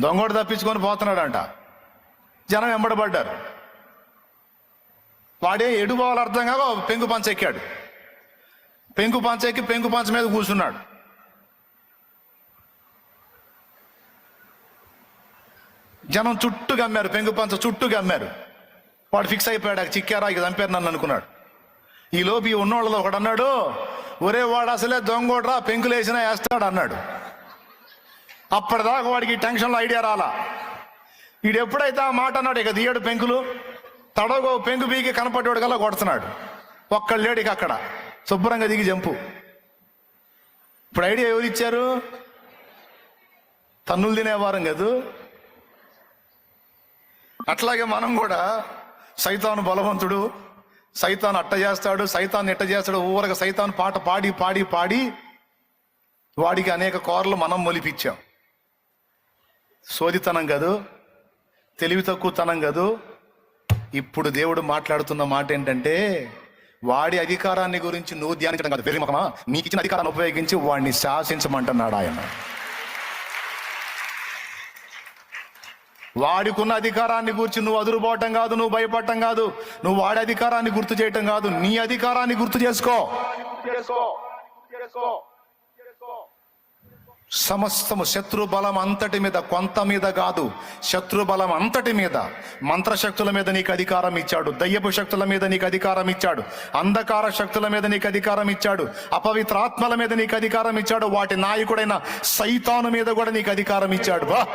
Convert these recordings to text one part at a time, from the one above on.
దొంగోడు తప్పించుకొని పోతున్నాడంట. జనం వెంబడబడ్డారు. వాడే ఎడు పోవాలి అర్థం కాక పెంకు పంచ ఎక్కాడు. పెంకు పంచ ఎక్కి పెంకు పంచ మీద కూర్చున్నాడు. జనం చుట్టూ గమ్మారు పెంకు పంచ చుట్టూ గమ్మారు. వాడు ఫిక్స్ అయిపోయాడు చిక్కారా ఇక చంపారు నన్ను అనుకున్నాడు. ఈ లోపు ఈ ఉన్నోళ్ళలో ఒకడు అన్నాడు ఒరే వాడు అసలే దొంగోడ్రా పెంకులు వేసినా వేస్తాడు అన్నాడు అప్పటిదాకా వాడికి టెన్షన్లో ఐడియా రాలా. వీడు ఎప్పుడైతే ఆ మాట అన్నాడు ఇక తీయడు పెంకులు తడగో పెంకు బీకి కనపడేవాడు కల్లా కొడుతున్నాడు. ఒక్కళ్ళు లేడు ఇక అక్కడ. శుభ్రంగా దిగి జంపు. ఇప్పుడు ఐడియా ఎవరు ఇచ్చారు? తన్నులు తినేవారం కాదు? అట్లాగే మనం కూడా సైతాను బలవంతుడు సైతాన్ అట్ట చేస్తాడు సైతాన్ ఎట్ట చేస్తాడు ఊరక సైతాన్ పాట పాడి పాడి పాడి వాడికి అనేక కోరలు మనం మొలిపించాం. సోదితనం కదూ తెలివి తక్కువతనం కదూ. ఇప్పుడు దేవుడు మాట్లాడుతున్న మాట ఏంటంటే వాడి అధికారాన్ని గురించి నువ్వు ధ్యానించడం కాదు. వెర్రిమకమా నీకు ఇచ్చిన అధికారాన్ని ఉపయోగించి వాడిని శాసించమంటున్నాడు ఆయన. వాడికున్న అధికారాన్ని గురించి నువ్వు అదురుపోవటం కాదు నువ్వు భయపడటం కాదు. నువ్వు వాడి అధికారాన్ని గుర్తు చేయటం కాదు. నీ అధికారాన్ని గుర్తు చేసుకో. సమస్తము శత్రు బలం అంతటి మీద కొంత మీద కాదు. శత్రు బలం అంతటి మీద. మంత్రశక్తుల మీద నీకు అధికారం ఇచ్చాడు. దయ్యపు శక్తుల మీద నీకు అధికారం ఇచ్చాడు. అంధకార శక్తుల మీద నీకు అధికారం ఇచ్చాడు. అపవిత్రాత్మల మీద నీకు అధికారం ఇచ్చాడు. వాటి నాయకుడైన సైతాను మీద కూడా నీకు అధికారం ఇచ్చాడు. బా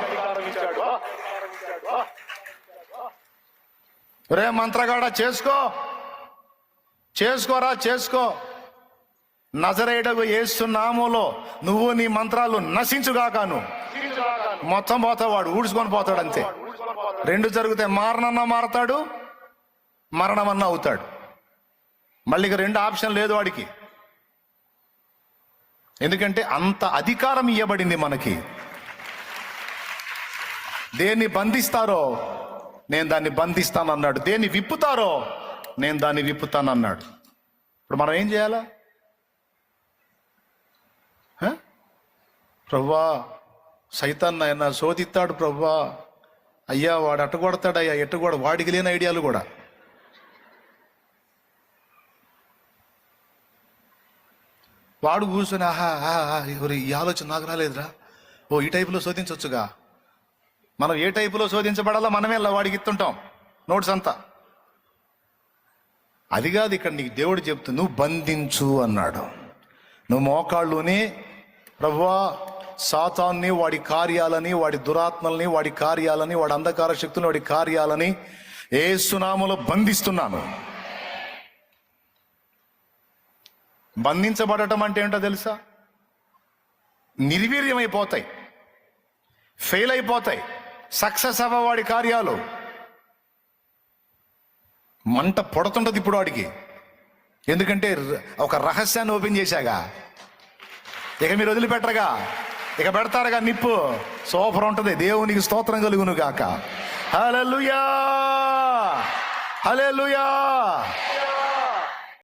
రే మంత్రగాడ చేసుకో. చేసుకోరా చేసుకో. నజరేయుడకు ఏస్తున్నామోలో నువ్వు నీ మంత్రాలు నశించుగాకాను. మొత్తం పోతావాడు ఊడ్చుకొని పోతాడు అంతే. రెండు జరిగితే మారణన్నా మారతాడు మరణమన్నా అవుతాడు. మళ్ళీ ఇక రెండు ఆప్షన్ లేదు వాడికి. ఎందుకంటే అంత అధికారం ఇవ్వబడింది మనకి. దేన్ని బంధిస్తారో నేను దాన్ని బంధిస్తాను అన్నాడు దేన్ని విప్పుతారో నేను దాన్ని విప్పుతాను అన్నాడు ఇప్పుడు మనం ఏం చేయాలా? ప్రవ్వా సైతాన్ని ఆయన శోధిస్తాడు ప్రవ్వా అయ్యా వాడు అట్ట కొడతాడు అయ్యా ఎట్ట కూడా వాడికి లేని ఐడియాలు కూడా. వాడు కూర్చొని ఆహా ఆహా, ఎవరు ఈ ఆలోచన నాకు రాలేదురా. ఓ ఈ టైపులో శోధించవచ్చుగా మనం ఏ టైపులో శోధించబడాలో మనమే వాడికి ఇస్తుంటాం. నోట్స్ అంతా. అది కాదు ఇక్కడ నీకు దేవుడు చెప్తూ నువ్వు బంధించు అన్నాడు. నువ్వు మోకాళ్ళుని ప్రభువా సాతాన్ని వాడి కార్యాలని వాడి దురాత్మల్ని వాడి కార్యాలని వాడి అంధకార శక్తులను వాడి కార్యాలని ఏ సునాములో బంధిస్తున్నాను. బంధించబడటం అంటే ఏంటో తెలుసా? నిర్వీర్యమైపోతాయి. ఫెయిల్ అయిపోతాయి సక్సెస్ అవ్వవాడి కార్యాలు. మంట పొడుతుంటది ఇప్పుడు వాడికి. ఎందుకంటే ఒక రహస్యాన్ని ఓపెన్ చేశాగా. ఇక మీరు వదిలిపెట్టరుగా. ఇక పెడతారుగా నిప్పు. సూపర్ ఉంటుంది. దేవునికి స్తోత్రం కలుగును గాక. హల్లెలూయా! హల్లెలూయా!